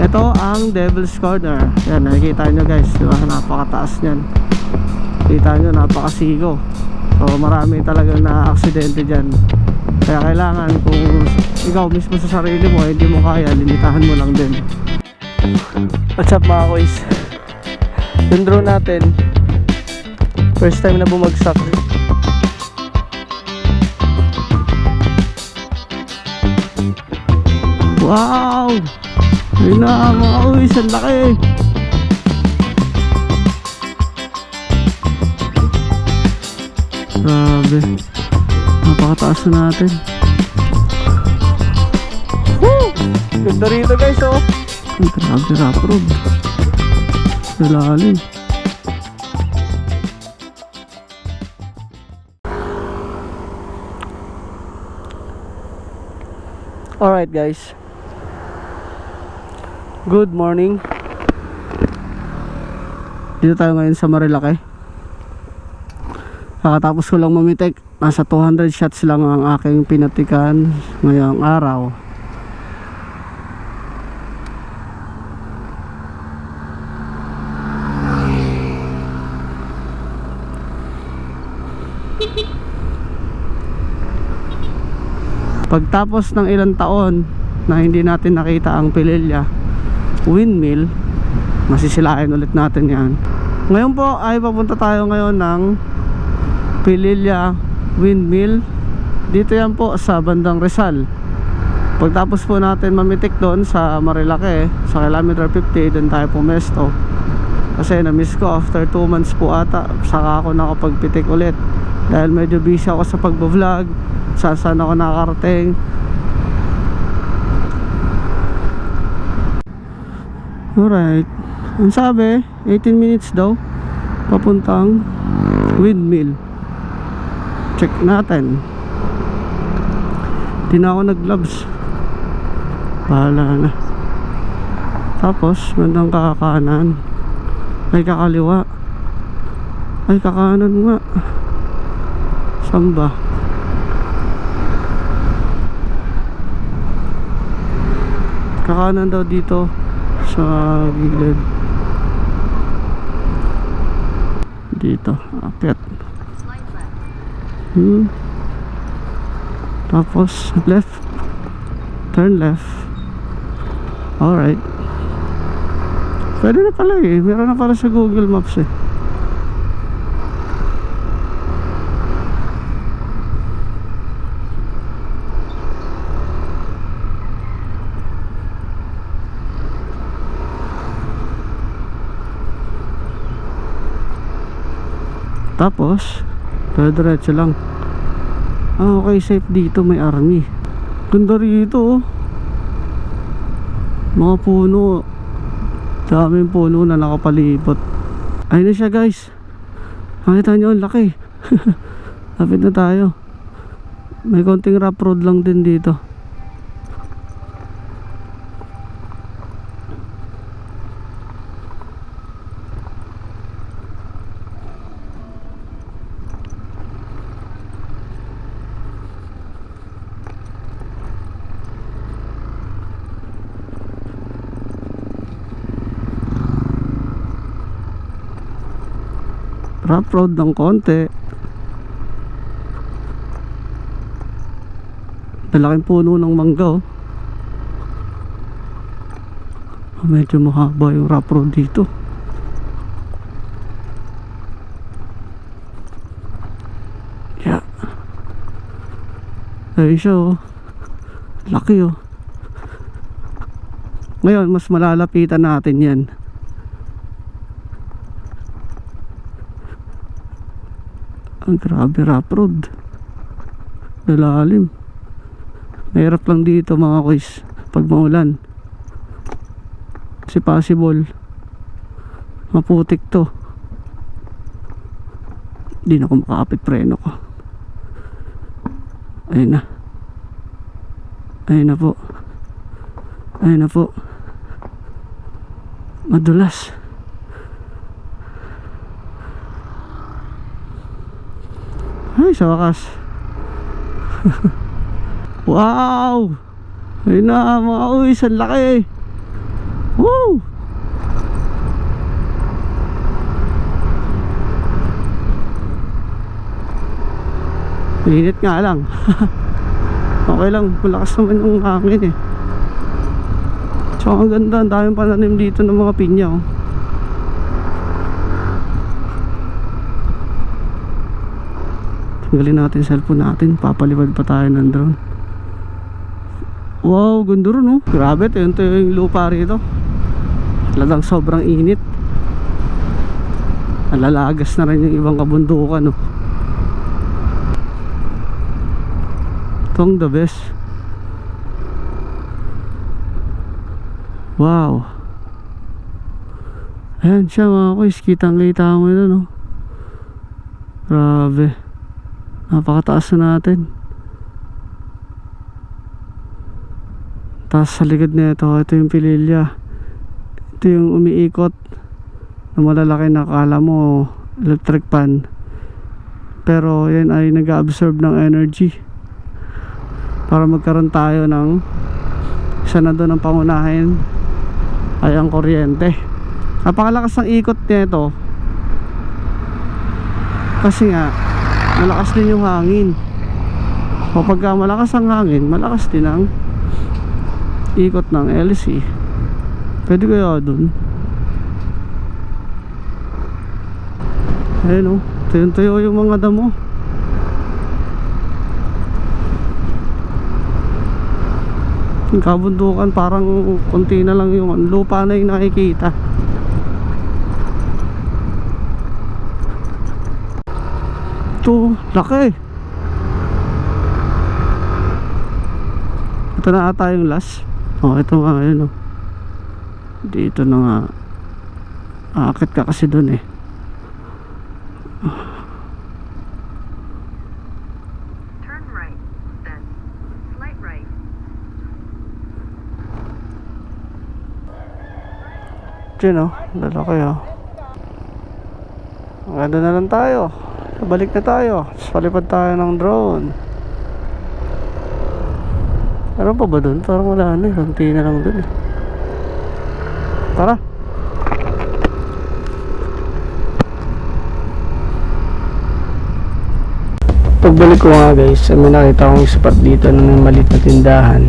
Ito ang Devil's Corner. Yan, nakikita nyo guys. Di ba? Napakataas niyan. Kita nyo, napakasigo. So, marami talagang na-aksidente dyan. Kaya kailangan kung ikaw mismo sa sarili mo, hindi mo kaya, limitahan mo lang din. What's up mga boys? Yung drone natin, first time na bumagsak. Wow! Ayun na mga boys, ang laki! Grabe. Napakataas na natin. Woo! Ganda rito guys oh. Grabe rough road. Sa lalim. Alright guys. Good morning. Dito tayo ngayon sa Marilake. Kakatapos ko lang mamitek. Nasa 200 shots lang ang aking pinatikan ngayong araw. Pagtapos ng ilang taon na hindi natin nakita ang Pililya windmill, masisilain ulit natin yan. Ngayon po ay papunta tayo ngayon ng Pililya Windmill. Dito yan po sa bandang Rizal. Pagtapos po natin mamitik doon sa Marilake, sa kilometer 50, doon tayo pumesto. Kasi na-miss ko after 2 months po ata, saka ako nakapagpitik ulit. Dahil medyo busy ako sa pagbo-vlog, sa saan ako nakakarating. Alright. Ang sabi, 18 minutes daw papuntang windmill. Check natin. Di na ako nag-gloves. Bahala na. Tapos, bandang kakakanan. Ay kakaliwa. Ay kakanan nga. Samba. Kakanan daw dito sa gilid. Dito, akyat. Hmm. Tapos left. Turn left. Alright. Pwede na pala eh. Meron na pala sa Google Maps eh. Tapos, diretso lang. Ah, okay, safe dito. May army. Ganda rito, oh. Mga puno. Daming puno na nakapalibot. Ayun na siya, guys. Makita nyo, ang laki. Lapit na tayo. May konting rough road lang din dito. Rough road ng konti. Malaking puno ng mangga oh. medyo mahaba yung rough road dito. Yeah. Ayun siya oh. Laki oh. Ngayon mas malalapitan natin yan grabe rough road. Lalalim. Mahirap lang dito mga kuys pag maulan. Kasi possible maputik to. Hindi na ako makakapit preno ko. Ayun na. Ayun na po. Ayun na po. Madulas. Ay, sa wakas. wow! Ayun na, mga uwis, ang laki. Woo! Init nga lang. okay lang, malakas naman yung hangin eh. Tsaka ang ganda, ang daming pananim dito ng mga pinya oh. Tanggalin natin cellphone natin, papalipad pa tayo ng drone. Wow, ganda rin oh. Grabe, ito yung, lupa rito. Talagang sobrang init. Nalalagas na rin yung ibang kabundukan oh. Itong the best. Wow. Ayan siya mga kuys, kitang kita mo yun oh. Grabe. Napakataas na natin. Tapos sa likod nito, ito yung pililya. Ito yung umiikot na malalaki na kala mo electric pan. Pero yan ay nag-absorb ng energy para magkaroon tayo ng isa na doon ang pangunahin ay ang kuryente. Napakalakas ng ikot nito kasi nga malakas din yung hangin. Kapag ka malakas ang hangin, malakas din ang ikot ng LC. Pwede kaya dun? Ayun o, tuyo-tuyo yung mga damo. Yung kabundukan parang konti na lang yung lupa na yung nakikita. Ito, laki. Ito na ata yung last. Oh, ito nga yun oh. Dito na nga. Aakit ka kasi dun eh. Turn right, then slight right. Diyan oh, lalaki oh. Maganda na lang tayo. Balik na tayo. Palipad tayo ng drone. Meron pa ba dun? Parang wala na eh. Kunti na lang dun eh. Tara. Pagbalik ko nga guys, may nakita akong spot dito na may maliit na tindahan.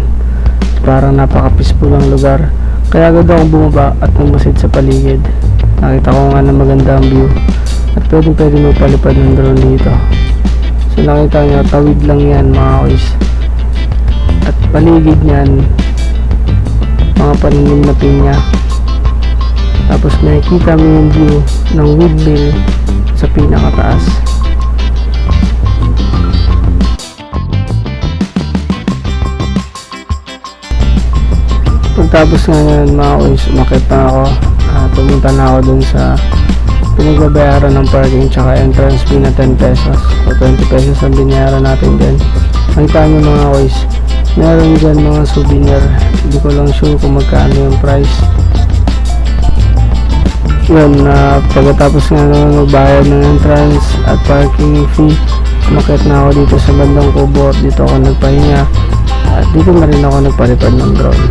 Parang napaka-peaceful ang lugar. Kaya agad akong bumaba at namasid sa paligid. Nakita ko nga na maganda ang view. At pwedeng pwede mo palipad ng drone dito. So nakita nyo, tawid lang yan mga guys. At paligid niyan, mga paninim na pinya. Tapos nakikita mo yung view ng windmill sa pinakataas. Pagtapos nga yan mga kuys, umakit na ako. Uh, pumunta na ako dun sa pinagbabayaran ng parking tsaka entrance fee na 10 pesos. O 20 pesos ang binayaran natin din. Ang tama mga kuys, meron dyan mga souvenir. Hindi ko lang sure kung magkano yung price. Yun, na pagkatapos nga naman magbayad ng entrance at parking fee, umakit na ako dito sa bandang kubo dito ako nagpahinga. At dito na rin ako nagpalipad ng drone.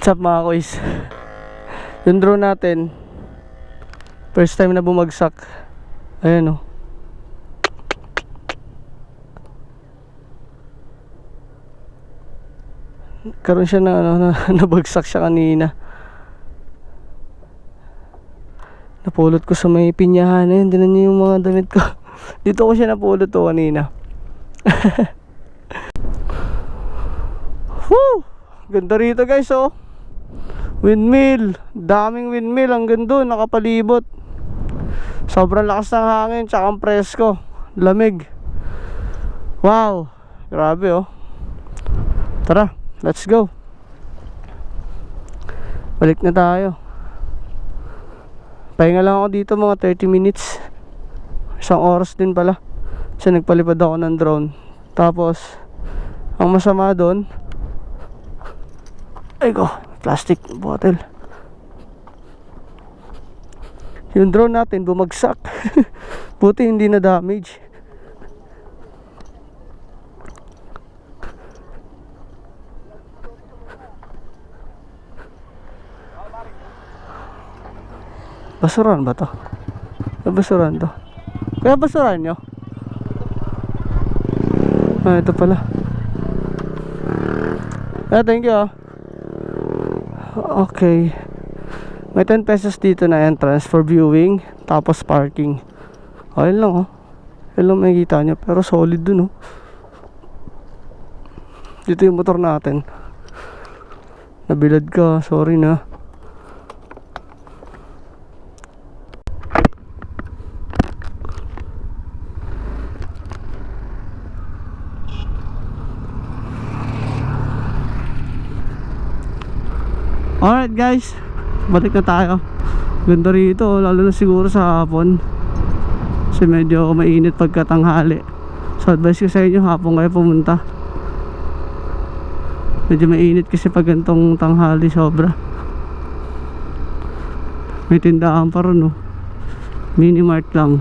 What's up mga kuys? Yung drone natin, first time na bumagsak. Ayan oh. Karoon siya na ano, na, nabagsak siya kanina. Napulot ko sa may pinyahan na yun. Dinan niyo yung mga damit ko. Dito ko siya napulot to kanina. Woo! Ganda rito guys oh. Windmill. Daming windmill. Ang ganda. Nakapalibot. Sobrang lakas ng hangin. Tsaka ang presko. Lamig. Wow. Grabe oh. Tara. Let's go. Balik na tayo. Pahinga lang ako dito mga 30 minutes. Isang oras din pala. Kasi nagpalipad ako ng drone. Tapos, ang masama doon, ay ko, plastic bottle. Yung drone natin bumagsak. Buti hindi na damage. Basuran ba to? Basuran to. Kaya basuran nyo? Ah, ito pala. Ah, thank you ah. Okay. May 10 pesos dito na entrance for viewing. Tapos parking. Ayun lang oh. Ayun lang makikita nyo. Pero solid dun oh. Dito yung motor natin. Nabilad ka. Sorry na. Alright guys, balik na tayo. Ganda rito, lalo na siguro sa hapon. Kasi medyo mainit pagkatanghali. So advice ko sa inyo, hapon kayo pumunta. Medyo mainit kasi pag gantong tanghali sobra. May tindahan pa ron oh. Mini mart lang.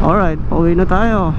Alright, pauwi na tayo.